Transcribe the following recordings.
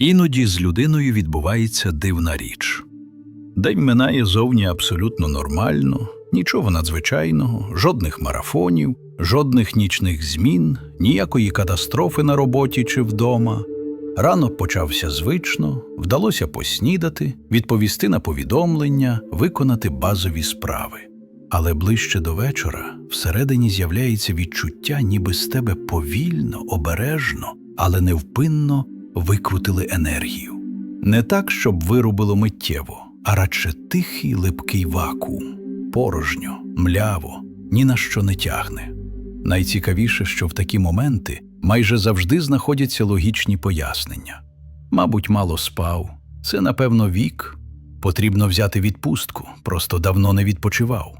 Іноді з людиною відбувається дивна річ. День минає зовні абсолютно нормально, нічого надзвичайного, жодних марафонів, жодних нічних змін, ніякої катастрофи на роботі чи вдома. Ранок почався звично, вдалося поснідати, відповісти на повідомлення, виконати базові справи. Але ближче до вечора всередині з'являється відчуття, ніби з тебе повільно, обережно, але невпинно викрутили енергію. Не так, щоб вирубило миттєво, а радше тихий липкий вакуум, порожньо, мляво, ні на що не тягне. Найцікавіше, що в такі моменти майже завжди знаходяться логічні пояснення. Мабуть, мало спав, це, напевно, вік. Потрібно взяти відпустку, просто давно не відпочивав.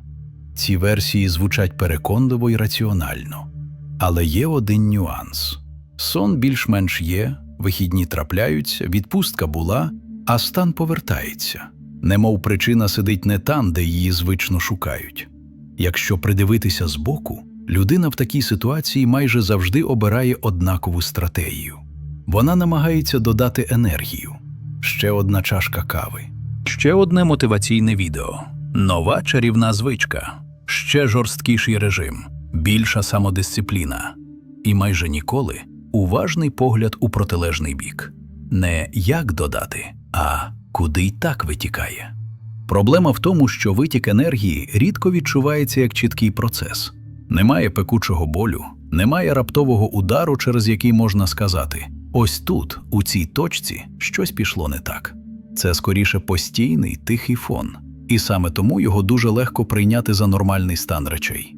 Ці версії звучать переконливо і раціонально. Але є один нюанс: сон більш-менш є, вихідні трапляються, відпустка була, а стан повертається. Немов причина сидить не там, де її звично шукають. Якщо придивитися збоку, людина в такій ситуації майже завжди обирає однакову стратегію. Вона намагається додати енергію. Ще одна чашка кави. Ще одне мотиваційне відео. Нова чарівна звичка. Ще жорсткіший режим, більша самодисципліна. І майже ніколи уважний погляд у протилежний бік. Не як додати, а куди й так витікає. Проблема в тому, що витік енергії рідко відчувається як чіткий процес. Немає пекучого болю, немає раптового удару, через який можна сказати: ось тут, у цій точці, щось пішло не так. Це скоріше постійний тихий фон, і саме тому його дуже легко прийняти за нормальний стан речей.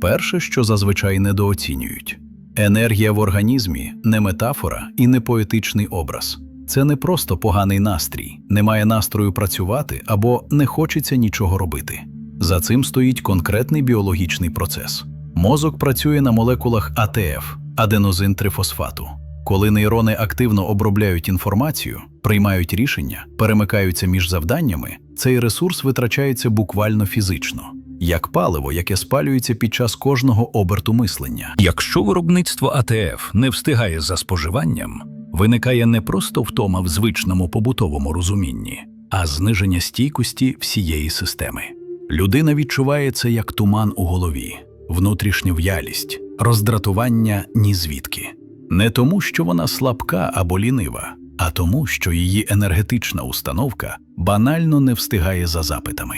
Перше, що зазвичай недооцінюють енергія в організмі не метафора і не поетичний образ. Це не просто поганий настрій, немає настрою працювати або не хочеться нічого робити. За цим стоїть конкретний біологічний процес. Мозок працює на молекулах АТФ аденозин трифосфату. Коли нейрони активно обробляють інформацію, приймають рішення, перемикаються між завданнями, цей ресурс витрачається буквально фізично, як паливо, яке спалюється під час кожного оберту мислення. Якщо виробництво АТФ не встигає за споживанням, виникає не просто втома в звичному побутовому розумінні, а зниження стійкості всієї системи. Людина відчуває це як туман у голові, внутрішню в'ялість, роздратування ні звідки. Не тому, що вона слабка або лінива, а тому, що її енергетична установка банально не встигає за запитами.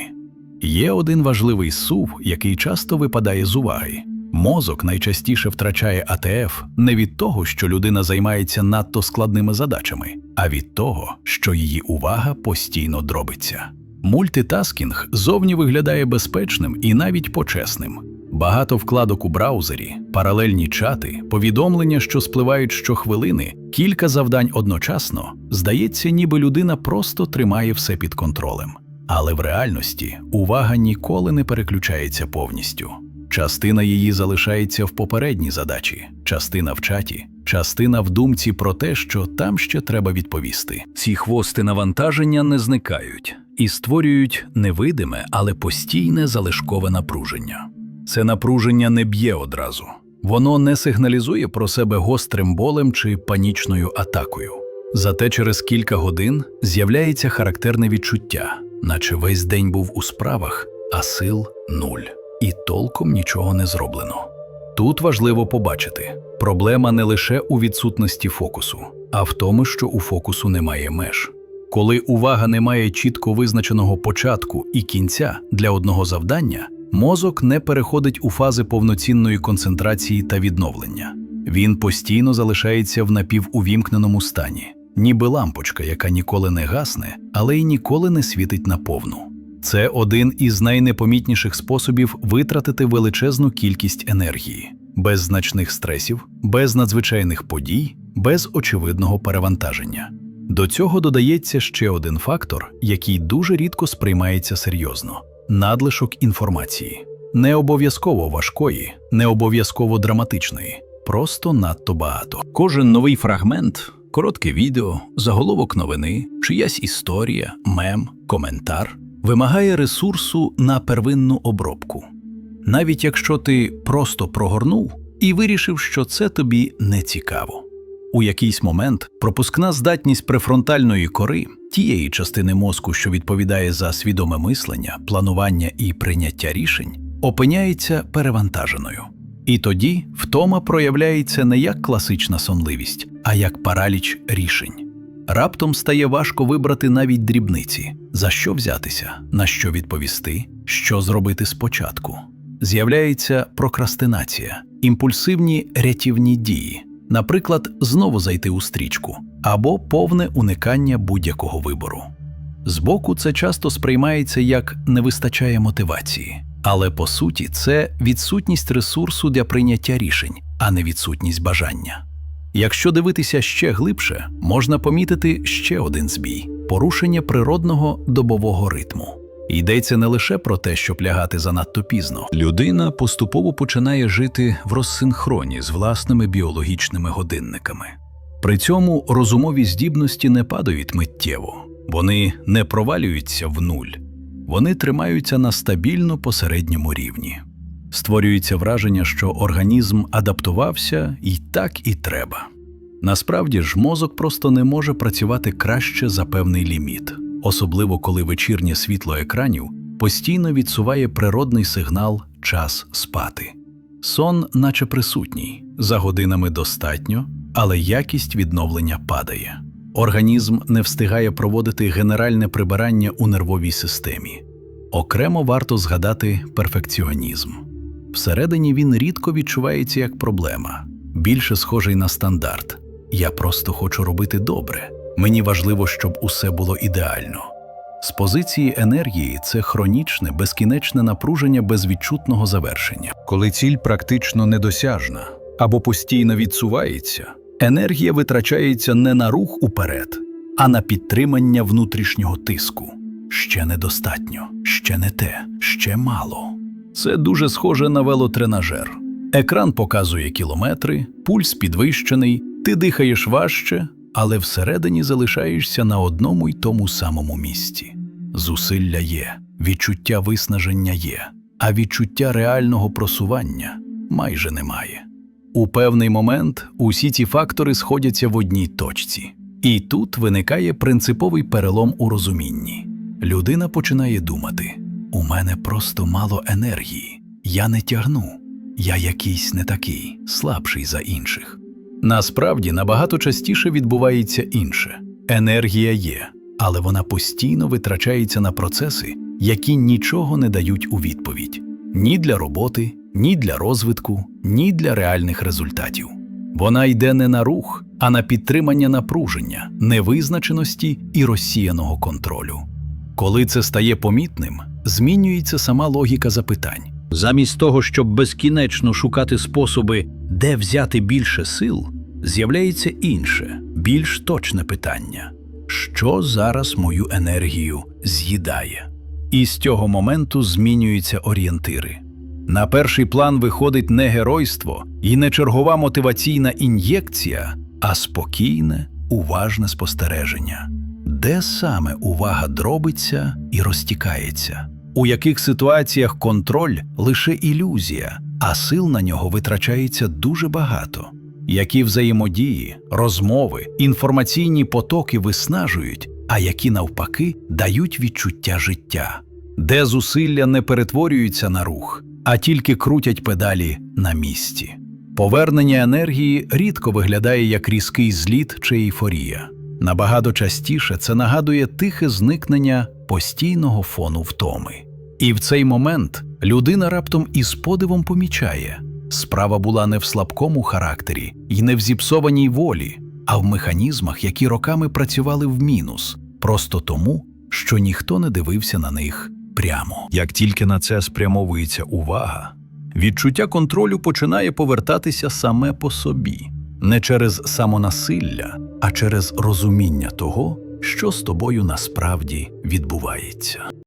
Є один важливий сув, який часто випадає з уваги. Мозок найчастіше втрачає АТФ не від того, що людина займається надто складними задачами, а від того, що її увага постійно дробиться. Мультитаскінг зовні виглядає безпечним і навіть почесним. Багато вкладок у браузері, паралельні чати, повідомлення, що спливають щохвилини, кілька завдань одночасно, здається, ніби людина просто тримає все під контролем. Але в реальності увага ніколи не переключається повністю. Частина її залишається в попередній задачі, частина в чаті, частина в думці про те, що там ще треба відповісти. Ці хвости навантаження не зникають і створюють невидиме, але постійне залишкове напруження. Це напруження не б'є одразу, воно не сигналізує про себе гострим болем чи панічною атакою. Зате через кілька годин з'являється характерне відчуття, наче весь день був у справах, а сил нуль, і толком нічого не зроблено. Тут важливо побачити, проблема не лише у відсутності фокусу, а в тому, що у фокусу немає меж. Коли увага не має чітко визначеного початку і кінця для одного завдання, мозок не переходить у фази повноцінної концентрації та відновлення. Він постійно залишається в напівувімкненому стані, ніби лампочка, яка ніколи не гасне, але й ніколи не світить наповну. Це один із найнепомітніших способів витратити величезну кількість енергії, без значних стресів, без надзвичайних подій, без очевидного перевантаження. До цього додається ще один фактор, який дуже рідко сприймається серйозно надлишок інформації. Не обов'язково важкої, не обов'язково драматичної, просто надто багато. Кожен новий фрагмент, коротке відео, заголовок новини, чиясь історія, мем, коментар вимагає ресурсу на первинну обробку. Навіть якщо ти просто прогорнув і вирішив, що це тобі не цікаво. У якийсь момент пропускна здатність префронтальної кори, тієї частини мозку, що відповідає за свідоме мислення, планування і прийняття рішень, опиняється перевантаженою. І тоді втома проявляється не як класична сонливість, а як параліч рішень. Раптом стає важко вибрати навіть дрібниці, за що взятися, на що відповісти, що зробити спочатку. З'являється прокрастинація, імпульсивні рятівні дії, наприклад, знову зайти у стрічку або повне уникання будь-якого вибору. Збоку це часто сприймається як не вистачає мотивації, але по суті це відсутність ресурсу для прийняття рішень, а не відсутність бажання. Якщо дивитися ще глибше, можна помітити ще один збій порушення природного добового ритму. Йдеться не лише про те, щоб лягати занадто пізно. Людина поступово починає жити в розсинхроні з власними біологічними годинниками. При цьому розумові здібності не падають миттєво, вони не провалюються в нуль, вони тримаються на стабільно посередньому рівні. Створюється враження, що організм адаптувався і так і треба. Насправді ж мозок просто не може працювати краще за певний ліміт, особливо коли вечірнє світло екранів постійно відсуває природний сигнал час спати. Сон, наче присутній, за годинами достатньо, але якість відновлення падає. Організм не встигає проводити генеральне прибирання у нервовій системі. Окремо варто згадати перфекціонізм. Всередині він рідко відчувається як проблема, більше схожий на стандарт. Я просто хочу робити добре. Мені важливо, щоб усе було ідеально. З позиції енергії це хронічне, безкінечне напруження без відчутного завершення. Коли ціль практично недосяжна або постійно відсувається, енергія витрачається не на рух уперед, а на підтримання внутрішнього тиску. Ще недостатньо, ще не те, ще мало. Це дуже схоже на велотренажер. Екран показує кілометри, пульс підвищений, ти дихаєш важче, але всередині залишаєшся на одному й тому самому місці. Зусилля є, відчуття виснаження є, а відчуття реального просування майже немає. У певний момент усі ці фактори сходяться в одній точці, і тут виникає принциповий перелом у розумінні. Людина починає думати: у мене просто мало енергії, я не тягну, я якийсь не такий, слабший за інших. Насправді набагато частіше відбувається інше. Енергія є, але вона постійно витрачається на процеси, які нічого не дають у відповідь ні для роботи, ні для розвитку, ні для реальних результатів. Вона йде не на рух, а на підтримання напруження, невизначеності і розсіяного контролю. Коли це стає помітним, змінюється сама логіка запитань. Замість того, щоб безкінечно шукати способи, де взяти більше сил, з'являється інше, більш точне питання: що зараз мою енергію з'їдає? І з цього моменту змінюються орієнтири. На перший план виходить не геройство і не чергова мотиваційна ін'єкція, а спокійне, уважне спостереження, де саме увага дробиться і розтікається, у яких ситуаціях контроль лише ілюзія, а сил на нього витрачається дуже багато. Які взаємодії, розмови, інформаційні потоки виснажують, а які навпаки дають відчуття життя, де зусилля не перетворюються на рух, а тільки крутять педалі на місці. Повернення енергії рідко виглядає як різкий зліт чи ейфорія. Набагато частіше це нагадує тихе зникнення постійного фону втоми. І в цей момент людина раптом із подивом помічає, справа була не в слабкому характері і не в зіпсованій волі, а в механізмах, які роками працювали в мінус, просто тому, що ніхто не дивився на них прямо. Як тільки на це спрямовується увага, відчуття контролю починає повертатися саме по собі, не через самонасилля, а через розуміння того, що з тобою насправді відбувається.